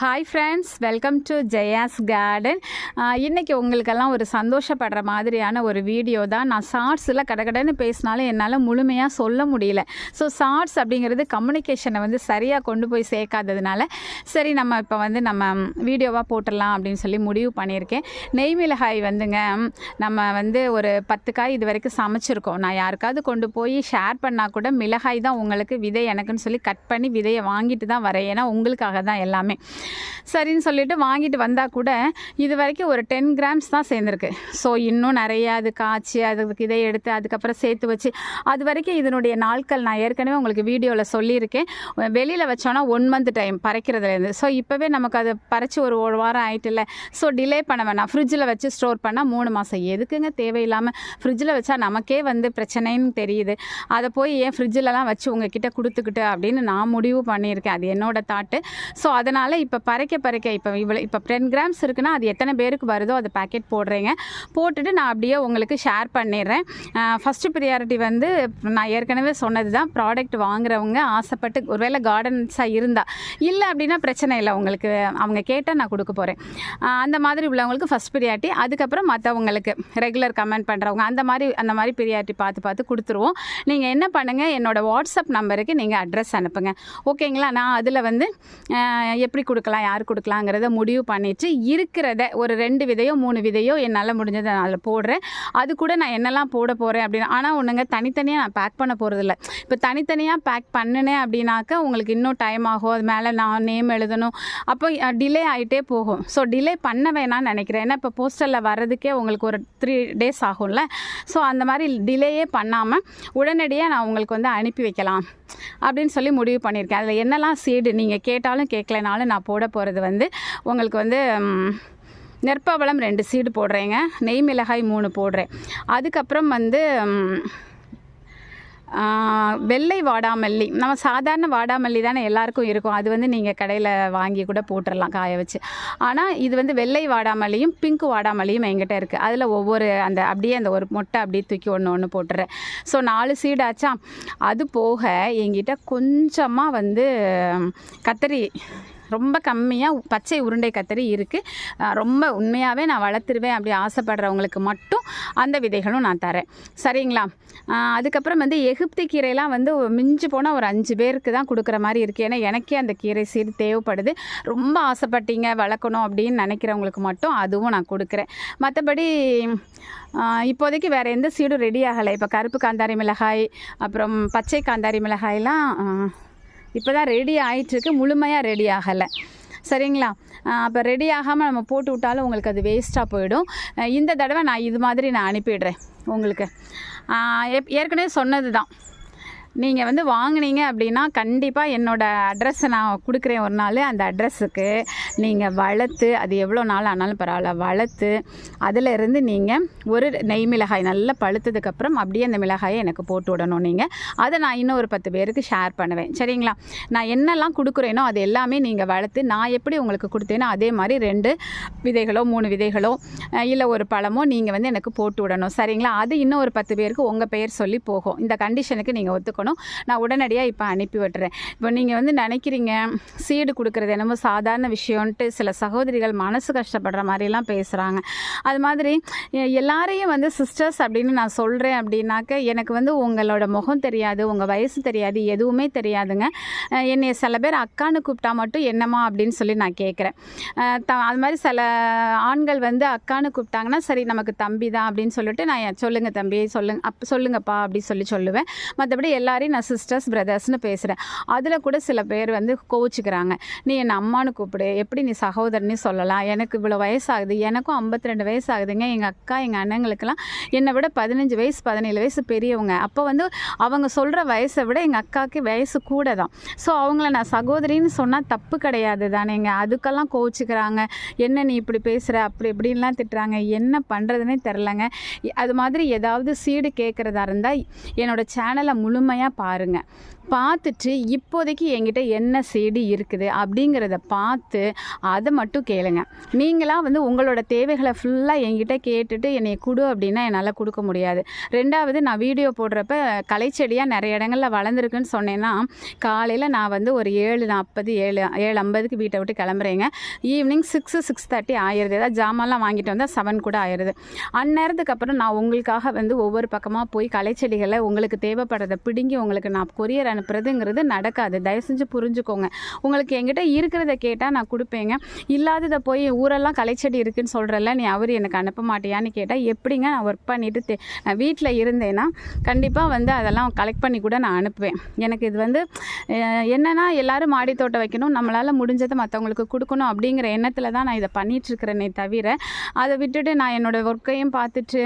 Hi friends welcome to Jaya's garden இன்றைக்கி உங்களுக்கெல்லாம் ஒரு சந்தோஷப்படுற மாதிரியான ஒரு வீடியோ தான். நான் ஷார்ட்ஸில் கடகடன்னு பேசினாலும் என்னால் முழுமையாக சொல்ல முடியல. ஸோ ஷார்ட்ஸ் அப்படிங்கிறது கம்யூனிகேஷனை வந்து சரியாக கொண்டு போய் சேர்க்காததுனால சரி நம்ம இப்போ வந்து நம்ம வீடியோவாக போட்டுடலாம் அப்படின்னு சொல்லி முடிவு பண்ணியிருக்கேன். நெய் மிளகாய் வந்துங்க நம்ம வந்து ஒரு பத்து காய் இது வரைக்கும் சமைச்சிருக்கோம். நான் யாருக்காவது கொண்டு போய் ஷேர் பண்ணால் கூட மிளகாய் தான் உங்களுக்கு விதை எனக்குன்னு சொல்லி கட் பண்ணி விதையை வாங்கிட்டு தான் வரேன். ஏன்னா உங்களுக்காக தான் எல்லாமே. சரின்னு சொல்லிட்டு வாங்கிட்டு வந்தால் கூட இது வரைக்கும் ஒரு டென் கிராம்ஸ் தான் சேர்ந்துருக்கு. ஸோ இன்னும் நிறையா அது காய்ச்சி அதுக்கு இதை எடுத்து அதுக்கப்புறம் சேர்த்து வச்சு அது வரைக்கும் இதனுடைய நாட்கள் நான் ஏற்கனவே உங்களுக்கு வீடியோவில் சொல்லியிருக்கேன். வெளியில் வச்சோன்னா ஒன் மந்த் டைம் பறைக்கிறதுலேருந்து ஸோ இப்போவே நமக்கு அது பறித்து ஒரு ஒரு வாரம் ஆயிட்டுல ஸோ டிலே பண்ண வேணாம். ஃப்ரிட்ஜில் வச்சு ஸ்டோர் பண்ணால் மூணு மாதம் எதுக்குங்க தேவையில்லாமல் ஃப்ரிட்ஜில் வச்சா நமக்கே வந்து பிரச்சனைன்னு தெரியுது. அதை போய் ஏன் ஃப்ரிட்ஜிலலாம் வச்சு உங்ககிட்ட கொடுத்துக்கிட்டு அப்படின்னு நான் முடிவு பண்ணியிருக்கேன். அது என்னோட தாட்டு ஸோ அதனால் இப்போ பறைக்க பறைக்க இப்போ இவ்வளோ இப்போ டென் கிராம்ஸ் இருக்குன்னா அது எத்தனை பேருக்கு வருதோ அதை பேக்கெட் போடுறேங்க. போட்டுட்டு நான் அப்படியே உங்களுக்கு ஷேர் பண்ணிடுறேன். ஃபஸ்ட்டு ப்ரியாரிட்டி வந்து நான் ஏற்கனவே சொன்னது தான் ப்ராடக்ட் வாங்குறவங்க ஆசைப்பட்டு ஒருவேளை கார்டன்ஸாக இருந்தால் இல்லை அப்படின்னா பிரச்சனை இல்லை உங்களுக்கு அவங்க கேட்டால் நான் கொடுக்க போகிறேன் அந்த மாதிரி உள்ளவங்களுக்கு ஃபஸ்ட் ப்ரியாரிட்டி அதுக்கப்புறம் மற்றவங்களுக்கு ரெகுலர் கமெண்ட் பண்ணுறவங்க அந்த மாதிரி அந்த மாதிரி ப்ரியாரிட்டி பார்த்து பார்த்து கொடுத்துருவோம். நீங்கள் என்ன பண்ணுங்கள் என்னோடய வாட்ஸ்அப் நம்பருக்கு நீங்கள் அட்ரஸ் அனுப்புங்க. ஓகேங்களா நான் அதில் வந்து எப்படி கொடுக்க கொடுக்கலாம் யார் கொடுக்கலாங்கிறத முடிவு பண்ணிட்டு இருக்கிறத ஒரு ரெண்டு விதையோ மூணு விதையோ என்னால் முடிஞ்சதை நான் அதில் போடுறேன். அது கூட நான் என்னெல்லாம் போட போகிறேன் அப்படின்னு ஆனால் ஒன்றுங்க தனித்தனியாக நான் பேக் பண்ண போகிறதில்ல இப்போ தனித்தனியாக பேக் பண்ணினேன் அப்படின்னாக்கா உங்களுக்கு இன்னும் டைம் ஆகும். அது மேலே நான் நேம் எழுதணும். அப்போ டிலே ஆகிட்டே போகும். ஸோ டிலே பண்ண வேணாம்னு நினைக்கிறேன். ஏன்னா இப்போ போஸ்டரில் வர்றதுக்கே உங்களுக்கு ஒரு த்ரீ டேஸ் ஆகும்ல. ஸோ அந்த மாதிரி டிலேயே பண்ணாமல் உடனடியாக நான் உங்களுக்கு வந்து அனுப்பி வைக்கலாம். அப்படின்னு சொல்லி முடிவு பண்ணியிருக்கேன். அதில் என்னெல்லாம் சீடு நீங்கள் கேட்டாலும் கேட்கலனாலும் நான் போட போகிறது வந்து உங்களுக்கு வந்து நெற்பவளம் ரெண்டு சீடு போடுறேங்க. நெய் மிளகாய் மூணு போடுறேன். அதுக்கப்புறம் வந்து வெள்ளை வாடாமல்லி. நம்ம சாதாரண வாடாமல்லி தானே எல்லாருக்கும் இருக்கும். அது வந்து நீங்கள் கடையில் வாங்கி கூட போட்டுடலாம் காய வச்சு. ஆனால் இது வந்து வெள்ளை வாடாமல்லியும் பிங்க் வாடாமல்லியும் எங்கிட்ட இருக்குது அதில் ஒவ்வொரு அந்த அப்படியே அந்த ஒரு மொட்டை அப்படியே தூக்கி ஒன்று ஒன்று போட்டுறேன். ஸோ நாலு சீடாச்சா அது போக எங்கிட்ட கொஞ்சமாக வந்து கத்தரி ரொம்ப கம்மியாக பச்சை உருண்டை கத்திரி இருக்குது ரொம்ப உண்மையாகவே நான் வளர்த்துருவேன் அப்படி ஆசைப்படுறவங்களுக்கு மட்டும் அந்த விதைகளும் நான் தரேன். சரிங்களா? அதுக்கப்புறம் வந்து எகிப்தி கீரைலாம் வந்து மிஞ்சி போனால் ஒரு அஞ்சு பேருக்கு தான் கொடுக்குற மாதிரி இருக்குது ஏன்னா எனக்கே அந்த கீரை சீடு தேவைப்படுது. ரொம்ப ஆசைப்பட்டீங்க வளர்க்கணும் அப்படின்னு நினைக்கிறவங்களுக்கு மட்டும் அதுவும் நான் கொடுக்குறேன். மற்றபடி இப்போதைக்கு வேறு எந்த சீடும் ரெடி ஆகலை. இப்போ கருப்பு காந்தாரி மிளகாய் அப்புறம் பச்சை காந்தாரி மிளகாயெலாம் இப்போ தான் ரெடி ஆகிட்டுருக்கு முழுமையாக ரெடி ஆகலை. சரிங்களா? அப்போ ரெடி ஆகாமல் நம்ம போட்டு விட்டாலும் உங்களுக்கு அது வேஸ்ட்டாக போயிடும். இந்த தடவை நான் இது மாதிரி நான் அனுப்பிடுறேன் உங்களுக்கு. ஏற்கனவே சொன்னது தான் நீங்கள் வந்து வாங்குனீங்க அப்படின்னா கண்டிப்பாக என்னோடய அட்ரஸை நான் கொடுக்குறேன் ஒரு நாள். அந்த அட்ரஸுக்கு நீங்கள் வளர்த்து அது எவ்வளோ நாள் ஆனாலும் பரவாயில்ல வளர்த்து அதில் இருந்து நீங்கள் ஒரு நெய் மிளகாய் நல்லா பழுத்ததுக்கப்புறம் அப்படியே அந்த மிளகாயை எனக்கு போட்டு விடணும் நீங்கள் அதை நான் இன்னும் ஒரு பத்து பேருக்கு ஷேர் பண்ணுவேன். சரிங்களா? நான் என்னெல்லாம் கொடுக்குறேனோ அது எல்லாமே நீங்கள் வளர்த்து நான் எப்படி உங்களுக்கு கொடுத்தேனோ அதே மாதிரி ரெண்டு விதைகளோ மூணு விதைகளோ இல்லை ஒரு பழமோ நீங்கள் வந்து எனக்கு போட்டு விடணும். சரிங்களா? அது இன்னும் ஒரு பத்து பேருக்கு உங்கள் பெயர் சொல்லி போகும். இந்த கண்டிஷனுக்கு நீங்கள் ஒத்துக்கணும். நான் உடனடியாக இப்போ அனுப்பி விட்டுறேன். இப்போ நீங்கள் வந்து நினைக்கிறீங்க சீடு கொடுக்குறது என்னமோ சாதாரண விஷயம்ன்ட்டு சில சகோதரிகள் மனசு கஷ்டப்படுற மாதிரிலாம் பேசுகிறாங்க அது மாதிரி எல்லாரையும் வந்து சிஸ்டர்ஸ் அப்படின்னு நான் சொல்கிறேன் அப்படின்னாக்க எனக்கு வந்து உங்களோட முகம் தெரியாது உங்கள் வயசு தெரியாது எதுவுமே தெரியாதுங்க. என்னை என்னைய சில பேர் அக்கான்னு கூப்பிட்டா மட்டும் என்னம்மா அப்படின்னு சொல்லி நான் கேட்குறேன் த அது மாதிரி சில ஆண்கள் வந்து அக்கான்னு கூப்பிட்டாங்கன்னா சரி நமக்கு தம்பி தான் அப்படின்னு சொல்லிட்டு நான் சொல்லுங்கள் தம்பி சொல்லுங்க அப்போ சொல்லுங்கப்பா அப்படி சொல்லி சொல்லுவேன். மற்றபடி எல்லா எல்லாரையும் நான் சிஸ்டர்ஸ் பிரதர்ஸ்னு பேசுகிறேன் அதில் கூட சில பேர் வந்து கோவிச்சுக்கிறாங்க. நீ என்னை அம்மானு கூப்பிடு. எப்படி நீ சகோதரனே சொல்லலாம்? எனக்கு இவ்வளோ வயசாகுது. எனக்கும் ஐம்பத்தி ரெண்டு வயசு ஆகுதுங்க எங்கள் அக்கா எங்கள் அண்ணங்களுக்கெல்லாம் என்னை விட பதினஞ்சு வயசு பதினேழு வயசு பெரியவங்க. அப்போ வந்து அவங்க சொல்கிற வயசை விட எங்கள் அக்காவுக்கு வயசு கூட தான். ஸோ அவங்கள நான் சகோதரின்னு சொன்னால் தப்பு கிடையாது தானேங்க. அதுக்கெல்லாம் கோவிச்சுக்கிறாங்க. என்ன நீ இப்படி பேசுகிற அப்படி இப்படின்லாம் திட்டுறாங்க. என்ன பண்ணுறதுனே தெரிலங்க அது மாதிரி ஏதாவது சீடு கேட்குறதா இருந்தால் என்னோட சேனலை முழுமையாக பாருங்கள் பார்த்துட்டு இப்போதைக்கு என்கிட்ட என்ன செடி இருக்குது அப்படிங்கிறத பார்த்து அதை மட்டும் கேளுங்க. நீங்களாக வந்து உங்களோட தேவைகளை ஃபுல்லாக என்கிட்ட கேட்டுட்டு என்னை கொடு அப்படின்னா என்னால் கொடுக்க முடியாது. ரெண்டாவது நான் வீடியோ போடுறப்ப கலைச்செடியாக நிறைய இடங்களில் வளர்ந்துருக்குன்னு சொன்னேன்னா காலையில் நான் வந்து ஒரு ஏழு நாற்பது ஏழு ஏழு ஐம்பதுக்கு வீட்டை விட்டு கிளம்புறேங்க. ஈவினிங் சிக்ஸு சிக்ஸ் தேர்ட்டி ஆயிடுது ஏதாவது ஜாமான்லாம் வாங்கிட்டு வந்தால் செவன் கூட ஆயிடுது அந்நேரத்துக்கு அப்புறம் நான் உங்களுக்காக வந்து ஒவ்வொரு பக்கமாக போய் கலைச்செடிகளை உங்களுக்கு தேவைப்படுறத பிடுங்கி உங்களுக்கு நான் கொரியர் அனுப்புறதுங்கிறது நடக்காது. தயவு செஞ்சு புரிஞ்சுக்கோங்க. உங்களுக்கு என்கிட்ட இருக்கிறத கேட்டால் நான் கொடுப்பேங்க. இல்லாததை போய் ஊரெல்லாம் கலைச்செடி இருக்குன்னு சொல்கிறல்ல நீ அவர் எனக்கு அனுப்ப மாட்டியான்னு கேட்டால் எப்படிங்க நான் ஒர்க் பண்ணிட்டு நான் வீட்டில் இருந்தேன்னா கண்டிப்பாக வந்து அதெல்லாம் கலெக்ட் பண்ணி கூட நான் அனுப்புவேன். எனக்கு இது வந்து என்னென்னா என்னன்னா எல்லாரும் மாடி தோட்டம் வைக்கணும் நம்மளால் முடிஞ்சதை மற்றவங்களுக்கு கொடுக்கணும் அப்படிங்கிற எண்ணத்தில் தான் நான் இதை பண்ணிட்டு இருக்கிறேனே தவிர அதை விட்டுட்டு நான் என்னோடய ஒர்க்கையும் பார்த்துட்டு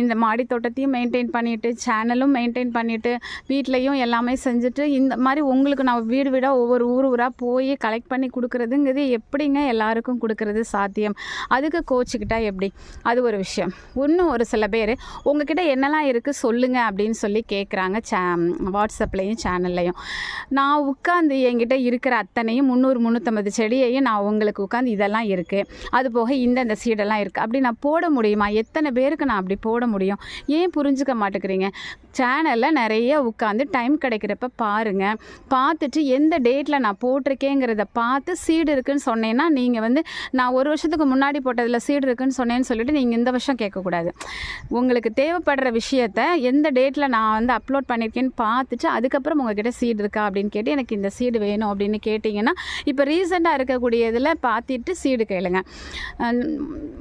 இந்த மாடி தோட்டத்தையும் மெயின்டைன் பண்ணிவிட்டு சேனலும் மெயின்டைன் பண்ணிவிட்டு வீட்லேயும் எல்லாமே செஞ்சு செஞ்சுட்டு இந்த மாதிரி உங்களுக்கு நான் வீடு வீடாக ஒவ்வொரு ஊர் ஊராக போய் கலெக்ட் பண்ணி கொடுக்குறதுங்கிறது எப்படிங்க எல்லாருக்கும் கொடுக்கறது சாத்தியம்? அதுக்கு கோச்சிக்கிட்டா எப்படி? அது ஒரு விஷயம். இன்னும் ஒரு சில பேர் உங்ககிட்ட என்னெல்லாம் இருக்குது சொல்லுங்கள் அப்படின்னு சொல்லி கேட்குறாங்க சே வாட்ஸ்அப்லேயும் சேனல்லையும் நான் உட்காந்து என்கிட்ட இருக்கிற அத்தனையும் முந்நூறு முந்நூற்றம்பது செடியையும் நான் உங்களுக்கு உட்காந்து இதெல்லாம் இருக்குது அது போக இந்தந்த சீடெல்லாம் இருக்குது அப்படி நான் போட முடியுமா? எத்தனை பேருக்கு நான் அப்படி போட முடியும்? ஏன் புரிஞ்சுக்க மாட்டேங்கிறீங்க? சேனலில் நிறைய உட்காந்து டைம் கிடைக்கிறப்ப பாருங்கள் பார்த்துட்டு எந்த டேட்டில் நான் போட்டிருக்கேங்கிறத பார்த்து சீடு இருக்குன்னு சொன்னேன்னா நீங்கள் வந்து நான் ஒரு வருஷத்துக்கு முன்னாடி போட்டதில் சீடு இருக்குன்னு சொன்னேன்னு சொல்லிட்டு நீங்கள் இந்த வருஷம் கேட்கக்கூடாது. உங்களுக்கு தேவைப்படுற விஷயத்த எந்த டேட்டில் நான் வந்து அப்லோட் பண்ணியிருக்கேன்னு பார்த்துட்டு அதுக்கப்புறம் உங்ககிட்ட சீடு இருக்கா அப்படின்னு கேட்டு எனக்கு இந்த சீடு வேணும் அப்படின்னு கேட்டிங்கன்னா இப்போ ரீசெண்டாக இருக்கக்கூடியதில் பார்த்துட்டு சீடு கேளுங்க.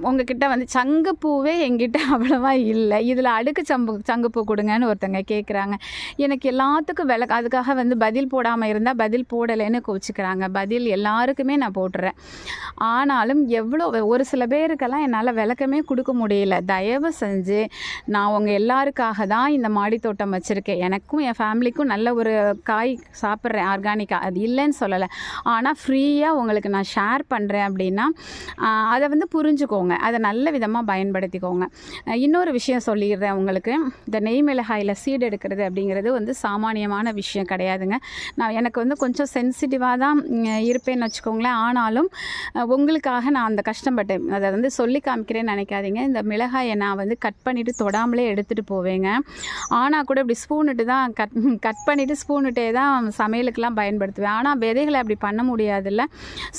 உங்ககிட்ட வந்து சங்குப்பூவே எங்கிட்ட அவ்வளோவா இல்லை. இதில் அடுக்கு சம்பு சங்குப்பூ கொடுங்கன்னு ஒருத்தங்க கேட்குறாங்க எனக்கு எல்லாத்துக்கும் விளக்கு அதுக்காக வந்து பதில் போடாமல் இருந்தால் பதில் போடலைன்னு கோச்சிக்கிறாங்க பதில் எல்லாருக்குமே நான் போட்டுறேன். ஆனாலும் எவ்வளோ ஒரு சில பேருக்கெல்லாம் என்னால் விளக்கமே கொடுக்க முடியல. தயவு செஞ்சு நான் உங்கள் எல்லாருக்காக தான் இந்த மாடி தோட்டம் வச்சுருக்கேன். எனக்கும் என் ஃபேமிலிக்கும் நல்ல ஒரு காய் சாப்பிட்றேன் ஆர்கானிக்காக அது இல்லைன்னு சொல்லலை. ஆனால் ஃப்ரீயாக உங்களுக்கு நான் ஷேர் பண்ணுறேன் அப்படின்னா அதை வந்து புரிஞ்சுக்கோங்க. அதை நல்ல விதமாக பயன்படுத்திக்கோங்க. இன்னொரு விஷயம் சொல்லிடுறேன் உங்களுக்கு. இந்த நெய் மிளகாயில் சீடு எடுக்கிறது அப்படிங்கிறது வந்து சாமானியமான விஷயம் கிடையாதுங்க. நான் எனக்கு வந்து கொஞ்சம் சென்சிட்டிவாக தான் இருப்பேன்னு வச்சுக்கோங்களேன். ஆனாலும் உங்களுக்காக நான் அந்த கஷ்டப்பட்டேன். அதை வந்து சொல்லி காமிக்கிறேன்னு நினைக்காதீங்க. இந்த மிளகாயை நான் வந்து கட் பண்ணிவிட்டு தொடாமலே எடுத்துகிட்டு போவேங்க. ஆனால் கூட இப்படி ஸ்பூனுட்டு தான் கட் கட் பண்ணிவிட்டு ஸ்பூனுட்டே தான் சமையலுக்கெல்லாம் பயன்படுத்துவேன். ஆனால் விதைகளை அப்படி பண்ண முடியாதுல்ல.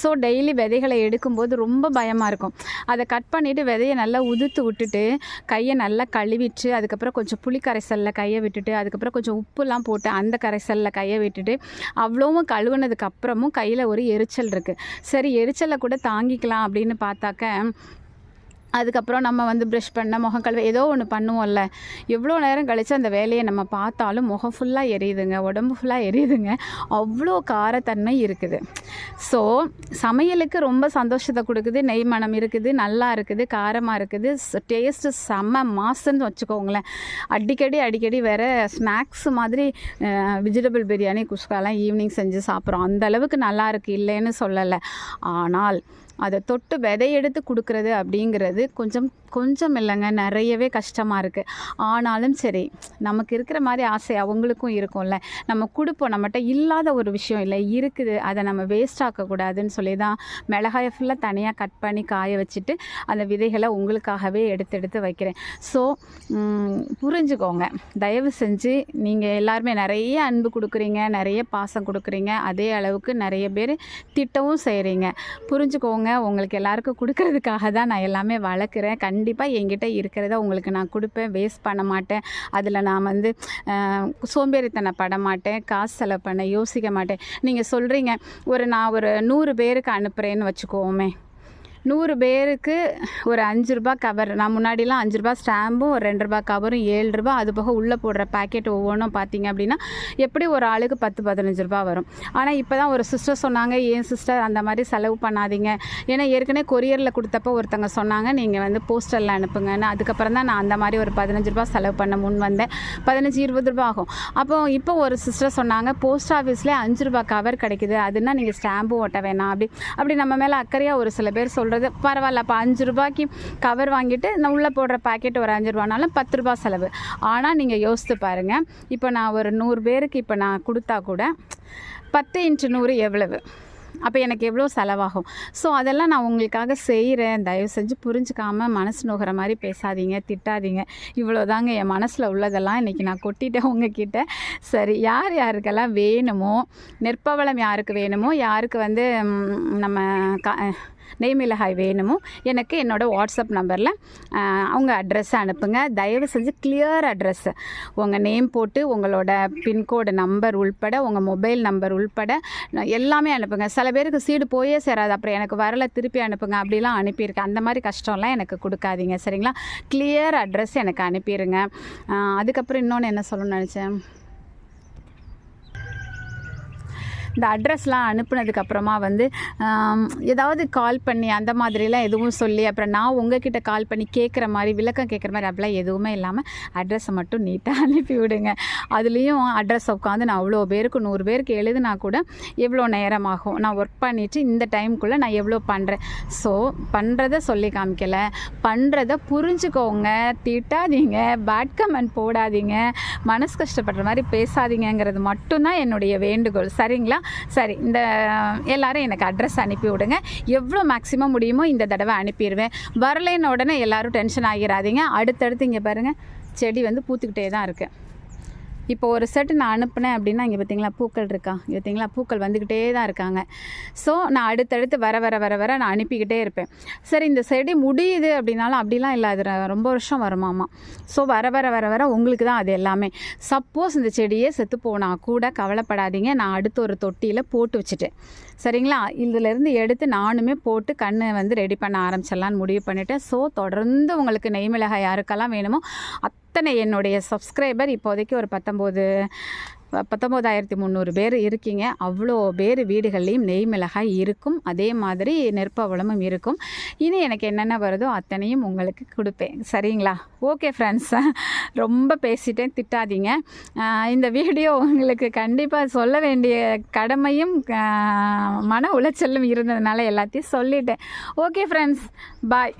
ஸோ டெய்லி விதைகளை எடுக்கும்போது ரொம்ப பயமாக இருக்கும். அதை கட் பண்ணிவிட்டு விதையை நல்லா உதுத்து விட்டுட்டு கையை நல்லா கழுவிட்டு அதுக்கப்புறம் கொஞ்சம் புளி கரைசலில் கையை விட்டுட்டு அதுக்கப்புறம் கொஞ்சம் உப்புலாம் போட்டு அந்த கரைசலில் கையை விட்டுட்டு அவ்வளோவும் கழுவுனதுக்கு அப்புறமும் கையில் ஒரு எரிச்சல் இருக்குது சரி எரிச்சலை கூட தாங்கிக்கலாம் அப்படின்னு பார்த்தாக்க அதுக்கப்புறம் நம்ம வந்து ப்ரஷ் பண்ண முகம் கழுவ ஏதோ ஒன்று பண்ணுவோம்ல. எவ்வளோ நேரம் கழித்து அந்த வேலையை நம்ம பார்த்தாலும் முகம் ஃபுல்லாக எரியுதுங்க உடம்பு ஃபுல்லாக எரியுதுங்க. அவ்வளோ காரத்தன்மை இருக்குது. ஸோ சமையலுக்கு ரொம்ப சந்தோஷத்தை கொடுக்குது. நெய் மனம் இருக்குது நல்லா இருக்குது காரமாக இருக்குது. டேஸ்ட்டு செம்ம மாசுன்னு வச்சுக்கோங்களேன். அடிக்கடி அடிக்கடி வேறு ஸ்நாக்ஸ் மாதிரி வெஜிடபிள் பிரியாணி குஸ்காலாம் ஈவினிங் செஞ்சு சாப்பிட்றோம். அந்த அளவுக்கு நல்லா இல்லைன்னு சொல்லலை. ஆனால் அதை தொட்டு விதையெடுத்து கொடுக்குறது அப்படிங்கிறது கொஞ்சம் கொஞ்சம் இல்லைங்க. நிறையவே கஷ்டமாக இருக்குது ஆனாலும் சரி நமக்கு இருக்கிற மாதிரி ஆசை அவங்களுக்கும் இருக்கும்ல. நம்ம கொடுப்போம். நம்மகிட்ட இல்லாத ஒரு விஷயம் இல்லை. இருக்குது. அதை நம்ம வேஸ்ட் ஆக்கக்கூடாதுன்னு சொல்லி தான் மிளகாயை ஃபுல்லாக தனியாக கட் பண்ணி காய வச்சுட்டு அந்த விதைகளை உங்களுக்காகவே எடுத்து எடுத்து வைக்கிறேன். ஸோ புரிஞ்சுக்கோங்க. தயவு செஞ்சு நீங்கள் எல்லாருமே நிறைய அன்பு கொடுக்குறீங்க. நிறைய பாசம் கொடுக்குறீங்க. அதே அளவுக்கு நிறைய பேர் திட்டவும் செய்கிறீங்க புரிஞ்சுக்கோங்க. உங்களுக்கு எல்லாருக்கும் கொடுக்கறதுக்காக தான் நான் எல்லாமே வளர்க்குறேன். கண்டிப்பாக என்கிட்ட இருக்கிறத உங்களுக்கு நான் கொடுப்பேன். வேஸ்ட் பண்ண மாட்டேன். அதில் நான் வந்து சோம்பேறித்தனை சோம்பேறித்தனம் பட மாட்டேன். காசு செலவு பண்ண யோசிக்க மாட்டேன். நீங்கள் சொல்கிறீங்க ஒரு நான் ஒரு நூறு பேருக்கு அனுப்புகிறேன்னு வச்சுக்கோமே. நூறு பேருக்கு ஒரு அஞ்சு ரூபா கவர் நான் முன்னாடிலாம் அஞ்சு ரூபா ஸ்டாம்பும் ஒரு ரெண்டு ரூபா கவரும் ஏழு ரூபா அது போக உள்ளே போடுற பேக்கெட் ஒவ்வொன்றும் பார்த்தீங்க அப்படின்னா எப்படி ஒரு ஆளுக்கு பத்து பதினஞ்சு ரூபா வரும். ஆனால் இப்போ தான் ஒரு சிஸ்டர் சொன்னாங்க ஏன் சிஸ்டர் அந்த மாதிரி செலவு பண்ணாதீங்க. ஏன்னா ஏற்கனவே கொரியரில் கொடுத்தப்ப ஒருத்தங்க சொன்னாங்க நீங்கள் வந்து போஸ்டரில் அனுப்புங்கன்னு. அதுக்கப்புறம் தான் நான் அந்த மாதிரி ஒரு பதினஞ்சு ரூபா செலவு பண்ண முன் வந்தேன். பதினஞ்சு இருபது ரூபா ஆகும். அப்போ இப்போ ஒரு சிஸ்டர் சொன்னாங்க போஸ்ட் ஆஃபீஸ்லேயே அஞ்சு ரூபா கவர் கிடைக்குது. அதுனா நீங்கள் ஸ்டாம்பு ஒட்ட வேணாம். அப்படி அப்படி நம்ம மேலே அக்கறையாக ஒரு சில பேர் சொல் சொல்கிறது பரவாயில்ல அப்போ அஞ்சு ரூபாய்க்கு கவர் வாங்கிட்டு நான் உள்ளே போடுற பாக்கெட் ஒரு அஞ்சு ரூபானாலும் பத்து ரூபா செலவு. ஆனால் நீங்கள் யோசித்து பாருங்கள் இப்போ நான் ஒரு நூறு பேருக்கு இப்போ நான் கொடுத்தா கூட பத்து இன்ட்டு நூறு எவ்வளவு? அப்போ எனக்கு எவ்வளோ செலவாகும்? ஸோ அதெல்லாம் நான் உங்களுக்காக செய்கிறேன் தயவு செஞ்சு புரிஞ்சுக்காமல் மனசு நோகிற மாதிரி பேசாதீங்க திட்டாதீங்க. இவ்வளோ தாங்க என் மனசில் உள்ளதெல்லாம் இன்றைக்கி நான் கொட்டிட்டேன் உங்ககிட்ட. சரி யார் யாருக்கெல்லாம் வேணுமோ நெற்பவளம் யாருக்கு வேணுமோ யாருக்கு வந்து நம்ம க நெய்மிளகாய் வேணுமோ எனக்கு என்னோடய வாட்ஸ்அப் நம்பரில் அவங்க அட்ரஸ் அனுப்புங்க. தயவு செஞ்சு கிளியர் அட்ரஸ் உங்கள் நேம் போட்டு உங்களோட பின்கோடு நம்பர் உள்பட உங்கள் மொபைல் நம்பர் உள்பட எல்லாமே அனுப்புங்க. சில பேருக்கு சீடு போயே சேராது. அப்புறம் எனக்கு வரல திருப்பி அனுப்புங்க. அப்படிலாம் அனுப்பியிருக்கேன் அந்த மாதிரி கஷ்டம்லாம் எனக்கு கொடுக்காதீங்க சரிங்களா? கிளியர் அட்ரஸ் எனக்கு அனுப்பிடுங்க அதுக்கப்புறம் இன்னொன்று என்ன சொல்லணும்னு நினச்சேன்? இந்த அட்ரஸ்லாம் அனுப்புனதுக்கப்புறமா வந்து ஏதாவது கால் பண்ணி அந்த மாதிரிலாம் எதுவும் சொல்லி அப்புறம் நான் உங்ககிட்ட கால் பண்ணி கேட்குற மாதிரி விளக்கம் கேட்குற மாதிரி அப்படிலாம் எதுவுமே இல்லாமல் அட்ரஸை மட்டும் நீட்டாக அனுப்பி விடுங்க. அதுலேயும் அட்ரஸ் உட்காந்து நான் அவ்வளோ பேருக்கு நூறு பேருக்கு எழுதுனா கூட எவ்வளோ நேரம் ஆகும் நான் ஒர்க் பண்ணிவிட்டு இந்த டைமுக்குள்ளே நான் எவ்வளோ பண்ணுறேன் ஸோ பண்ணுறத சொல்லி காமிக்கலை. பண்ணுறத புரிஞ்சுக்கோங்க. திட்டாதீங்க. பேட் கமெண்ட் போடாதீங்க. மனசு கஷ்டப்படுற மாதிரி பேசாதீங்கங்கிறது மட்டும்தான் என்னுடைய வேண்டுகோள். சரிங்களா? சரி இந்த எல்லாரும் எனக்கு அட்ரஸ் அனுப்பி விடுங்க. எவ்வளோ மேக்ஸிமம் முடியுமோ இந்த தடவை அனுப்பிடுவேன். வரலைன்னு உடனே எல்லாரும் டென்ஷன் ஆகிடாதீங்க அடுத்தடுத்து இங்கே பாருங்கள் செடி வந்து பூத்துக்கிட்டே தான் இருக்குது இப்போ ஒரு செட்டு நான் அனுப்புனேன் அப்படின்னா இங்கே பார்த்தீங்களா பூக்கள் இருக்கா? பார்த்தீங்களா பூக்கள் வந்துக்கிட்டே தான் இருக்காங்க. ஸோ நான் அடுத்தடுத்து வர வர வர வர நான் அனுப்பிக்கிட்டே இருப்பேன். சரி இந்த செடி முடியுது அப்படின்னாலும் அப்படிலாம் இல்லை. அது ரொம்ப வருஷம் வருமாமா ஸோ வர வர வர வர உங்களுக்கு தான் அது எல்லாமே. சப்போஸ் இந்த செடியே செத்து போனால் கூட கவலைப்படாதீங்க. நான் அடுத்து ஒரு தொட்டியில் போட்டு வச்சுட்டேன். சரிங்களா? இதிலேருந்து எடுத்து நானுமே போட்டு கண்ணை வந்து ரெடி பண்ண ஆரம்பிச்சிடலான்னு முடிவு பண்ணிட்டேன். ஸோ தொடர்ந்து உங்களுக்கு நெய்மிளகாய் யாருக்கெல்லாம் வேணுமோ அத்தனை என்னுடைய சப்ஸ்கிரைபர் இப்போதைக்கு ஒரு பத்தொம்போது பத்தொம்போதாயிரத்தி முந்நூறு பேர் இருக்கீங்க. அவ்வளோ பேர் வீடுகள்லேயும் நெய் மிளகாய் இருக்கும். அதே மாதிரி நெற்பவளமும் இருக்கும். இனி எனக்கு என்னென்ன வருதோ அத்தனையும் உங்களுக்கு கொடுப்பேன். சரிங்களா? ஓகே ஃப்ரெண்ட்ஸ் ரொம்ப பேசிட்டேன். திட்டாதீங்க. இந்த வீடியோ உங்களுக்கு கண்டிப்பாக சொல்ல வேண்டிய கடமையும் மன உளைச்சலும் இருந்ததுனால எல்லாத்தையும் சொல்லிட்டேன். Okay friends bye